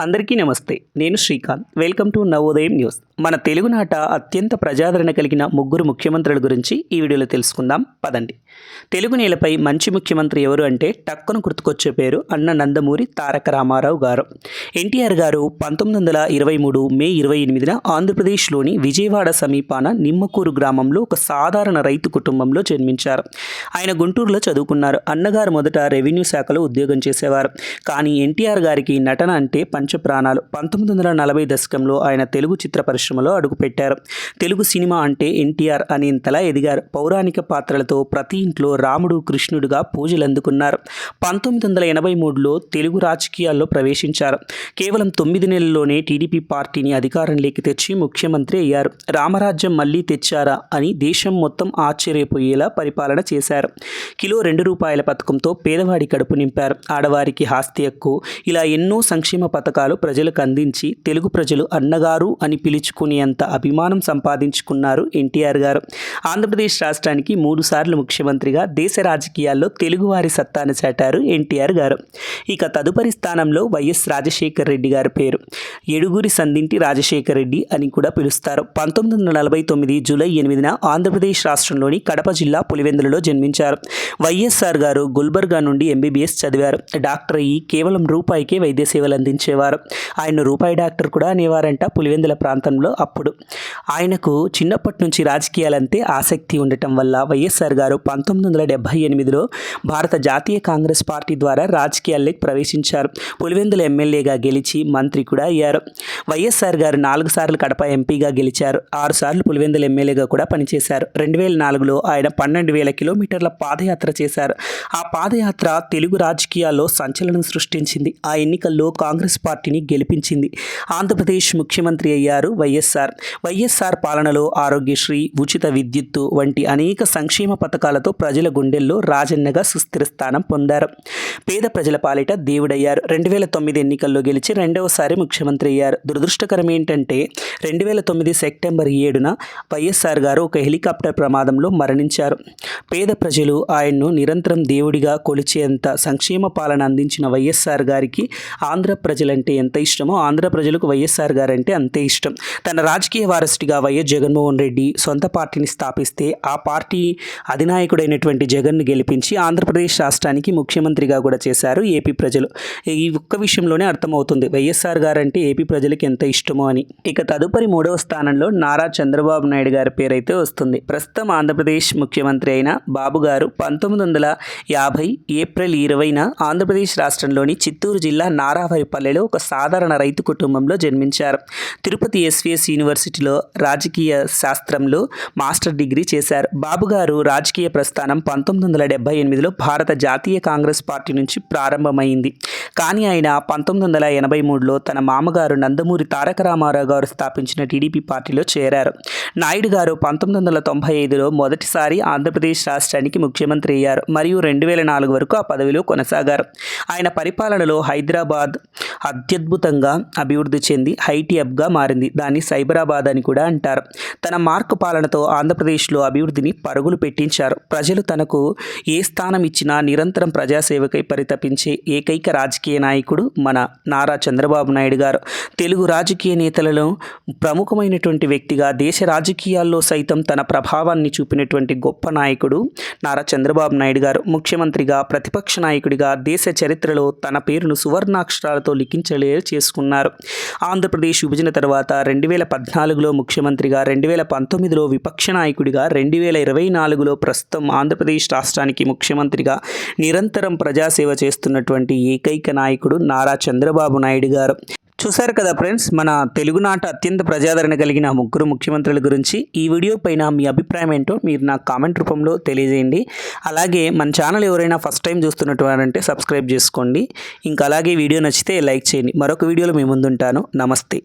అందరికీ నమస్తే నేను Srikanth. Welcome to Navodayam news. మన తెలుగునాట అత్యంత ప్రజాదరణ కలిగిన ముగ్గురు ముఖ్యమంత్రుల గురించి ఈ వీడియోలో తెలుసుకుందాం. పదండి. తెలుగు నేలపై మంచి ముఖ్యమంత్రి ఎవరు అంటే టక్కును గుర్తుకొచ్చే పేరు అన్న నందమూరి తారక రామారావు గారు. ఎన్టీఆర్ గారు పంతొమ్మిది వందల ఇరవై మూడు మే ఇరవై ఎనిమిదిన ఆంధ్రప్రదేశ్లోని విజయవాడ సమీపాన నిమ్మకూరు గ్రామంలో ఒక సాధారణ రైతు కుటుంబంలో జన్మించారు. ఆయన గుంటూరులో చదువుకున్నారు. అన్నగారు మొదట రెవెన్యూ శాఖలో ఉద్యోగం చేసేవారు. కానీ ఎన్టీఆర్ గారికి నటన అంటే పంచప్రాణాలు పంతొమ్మిది వందల నలభై దశకంలో ఆయన తెలుగు చిత్ర పరిశ్రమలో అడుగుపెట్టారు. తెలుగు సినిమా అంటే ఎన్టీఆర్ అనేంతలా ఎదిగారు. పౌరాణిక పాత్రలతో ప్రతి ఇంట్లో రాముడు కృష్ణుడుగా పూజలు అందుకున్నారు. పంతొమ్మిది వందల ఎనభై మూడులో తెలుగు రాజకీయాల్లో ప్రవేశించారు. కేవలం తొమ్మిది నెలల్లోనే టీడీపీ పార్టీని అధికారంలోకి తెచ్చి ముఖ్యమంత్రి అయ్యారు. రామరాజ్యం మళ్ళీ తెచ్చారా అని దేశం మొత్తం ఆశ్చర్యపోయేలా పరిపాలన చేశారు. కిలో రెండు రూపాయల పథకంతో పేదవాడి కడుపు నింపారు. ఆడవారికి హాస్తి హక్కు ఇలా ఎన్నో సంక్షేమ పథకాలు పథకాలు ప్రజలకు అందించి తెలుగు ప్రజలు అన్నగారు అని పిలుచుకునేంత అభిమానం సంపాదించుకున్నారు ఎన్టీఆర్ గారు. ఆంధ్రప్రదేశ్ రాష్ట్రానికి మూడు సార్లు ముఖ్యమంత్రిగా దేశ రాజకీయాల్లో తెలుగువారి సత్తాను చాటారు ఎన్టీఆర్ గారు. ఇక తదుపరి స్థానంలో వైఎస్ రాజశేఖర్ రెడ్డి గారి పేరు. ఎడుగురి సందింటి రాజశేఖర్ రెడ్డి అని కూడా పిలుస్తారు. పంతొమ్మిది వందల నలభై తొమ్మిది జూలై ఎనిమిదిన ఆంధ్రప్రదేశ్ రాష్ట్రంలోని కడప జిల్లా పులివెందులలో జన్మించారు. వైఎస్ఆర్ గారు గుల్బర్గా నుండి ఎంబీబీఎస్ చదివారు. డాక్టర్ అయ్యి కేవలం రూపాయికే వైద్య సేవలు అందించేవారు. ఆయన రూపాయి డాక్టర్ కూడా అనేవారంట పులివెందుల ప్రాంతంలో అప్పుడు. ఆయనకు చిన్నప్పటి నుంచి రాజకీయాలంటే ఆసక్తి ఉండటం వల్ల వైఎస్ఆర్ గారు పంతొమ్మిది వందల డెబ్భై ఎనిమిదిలో భారత జాతీయ కాంగ్రెస్ పార్టీ ద్వారా రాజకీయాల్లోకి ప్రవేశించారు. పులివెందుల ఎమ్మెల్యేగా గెలిచి మంత్రి కూడా అయ్యారు. వైఎస్ఆర్ గారు నాలుగు సార్లు కడప ఎంపీగా గెలిచారు. ఆరు సార్లు పులివెందుల ఎమ్మెల్యేగా కూడా పనిచేశారు. రెండు వేల నాలుగులో ఆయన పన్నెండు వేల కిలోమీటర్ల పాదయాత్ర చేశారు. ఆ పాదయాత్ర తెలుగు రాజకీయాల్లో సంచలనం సృష్టించింది. ఆ ఎన్నికల్లో కాంగ్రెస్ పార్టీని గెలిపించింది. ఆంధ్రప్రదేశ్ ముఖ్యమంత్రి అయ్యారు వైఎస్ఆర్. వైఎస్ఆర్ పాలనలో ఆరోగ్యశ్రీ ఉచిత విద్యుత్తు వంటి అనేక సంక్షేమ పథకాలతో ప్రజల గుండెల్లో రాజన్నగా సుస్థిర స్థానం పొందారు. పేద ప్రజల పాలిట దేవుడయ్యారు. రెండు వేల తొమ్మిది ఎన్నికల్లో గెలిచి రెండవసారి ముఖ్యమంత్రి అయ్యారు. దురదృష్టకరం ఏంటంటే రెండు వేల తొమ్మిది సెప్టెంబర్ ఏడున వైఎస్ఆర్ గారు ఒక హెలికాప్టర్ ప్రమాదంలో మరణించారు. పేద ప్రజలు ఆయన్ను నిరంతరం దేవుడిగా కొలిచేంత సంక్షేమ పాలన అందించిన వైఎస్ఆర్ గారికి ఆంధ్ర ప్రజల అంటే ఎంత ఇష్టమో ఆంధ్ర ప్రజలకు వైఎస్ఆర్ గారు అంటే అంతే ఇష్టం. తన రాజకీయ వారసుడిగా వైఎస్ జగన్మోహన్ రెడ్డి సొంత పార్టీని స్థాపిస్తే ఆ పార్టీ అధినాయకుడైనటువంటి జగన్ను గెలిపించి ఆంధ్రప్రదేశ్ రాష్ట్రానికి ముఖ్యమంత్రిగా కూడా చేశారు ఏపీ ప్రజలు. ఈ ఒక్క విషయంలోనే అర్థమవుతుంది వైఎస్ఆర్ గారు అంటే ఏపీ ప్రజలకు ఎంత ఇష్టమో అని. ఇక తదుపరి మూడవ స్థానంలో నారా చంద్రబాబు నాయుడు గారి పేరైతే వస్తుంది. ప్రస్తుతం ఆంధ్రప్రదేశ్ ముఖ్యమంత్రి అయిన బాబు గారు పంతొమ్మిది వందల యాభై ఏప్రిల్ ఇరవైన ఆంధ్రప్రదేశ్ రాష్ట్రంలోని చిత్తూరు జిల్లా నారావారిపల్లెలో ఒక సాధారణ రైతు కుటుంబంలో జన్మించారు. తిరుపతి ఎస్విఎస్ యూనివర్సిటీలో రాజకీయ శాస్త్రంలో మాస్టర్ డిగ్రీ చేశారు. బాబు గారు రాజకీయ ప్రస్థానం పంతొమ్మిది వందల డెబ్బై ఎనిమిదిలో భారత జాతీయ కాంగ్రెస్ పార్టీ నుంచి ప్రారంభమైంది. కానీ ఆయన పంతొమ్మిది వందల ఎనభై మూడులో తన మామగారు నందమూరి తారక రామారావు గారు స్థాపించిన టీడీపీ పార్టీలో చేరారు. నాయుడు గారు పంతొమ్మిది వందల తొంభై ఐదులో మొదటిసారి ఆంధ్రప్రదేశ్ రాష్ట్రానికి ముఖ్యమంత్రి అయ్యారు. మరియు రెండు వేల నాలుగు వరకు ఆ పదవిలో కొనసాగారు. ఆయన పరిపాలనలో హైదరాబాద్ అత్యద్భుతంగా అభివృద్ధి చెంది హైటీ హబ్గా మారింది. దాన్ని సైబరాబాద్ అని కూడా అంటారు. తన మార్కు పాలనతో ఆంధ్రప్రదేశ్లో అభివృద్ధిని పరుగులు పెట్టించారు. ప్రజలు తనకు ఏ స్థానం ఇచ్చినా నిరంతరం ప్రజాసేవకై పరితపించే ఏకైక రాజకీయ నాయకుడు మన నారా చంద్రబాబు నాయుడు గారు. తెలుగు రాజకీయ నేతలలో ప్రముఖమైనటువంటి వ్యక్తిగా దేశ రాజకీయాల్లో సైతం తన ప్రభావాన్ని చూపినటువంటి గొప్ప నాయకుడు నారా చంద్రబాబు నాయుడు గారు. ముఖ్యమంత్రిగా ప్రతిపక్ష నాయకుడిగా దేశ చరిత్రలో తన పేరును సువర్ణాక్షరాలతో చర్యలు చేసుకున్నారు. ఆంధ్రప్రదేశ్ విభజన తర్వాత రెండు వేల పద్నాలుగులో ముఖ్యమంత్రిగా రెండు వేల పంతొమ్మిదిలో విపక్ష నాయకుడిగా రెండు వేల ఇరవై నాలుగులో ప్రస్తుతం ఆంధ్రప్రదేశ్ రాష్ట్రానికి ముఖ్యమంత్రిగా నిరంతరం ప్రజాసేవ చేస్తున్నటువంటి ఏకైక నాయకుడు నారా చంద్రబాబు నాయుడు గారు. చూశారు కదా ఫ్రెండ్స్ మన తెలుగునాట అత్యంత ప్రజాదరణ కలిగిన ముగ్గురు ముఖ్యమంత్రుల గురించి. ఈ వీడియో పైన మీ అభిప్రాయం ఏంటో మీరు నాకు కామెంట్ రూపంలో తెలియజేయండి. అలాగే మన ఛానల్ ఎవరైనా ఫస్ట్ టైం చూస్తున్నటువంటి సబ్స్క్రైబ్ చేసుకోండి. ఇంకా అలాగే వీడియో నచ్చితే లైక్ చేయండి. మరొక వీడియోలో మీ ముందుంటాను. నమస్తే.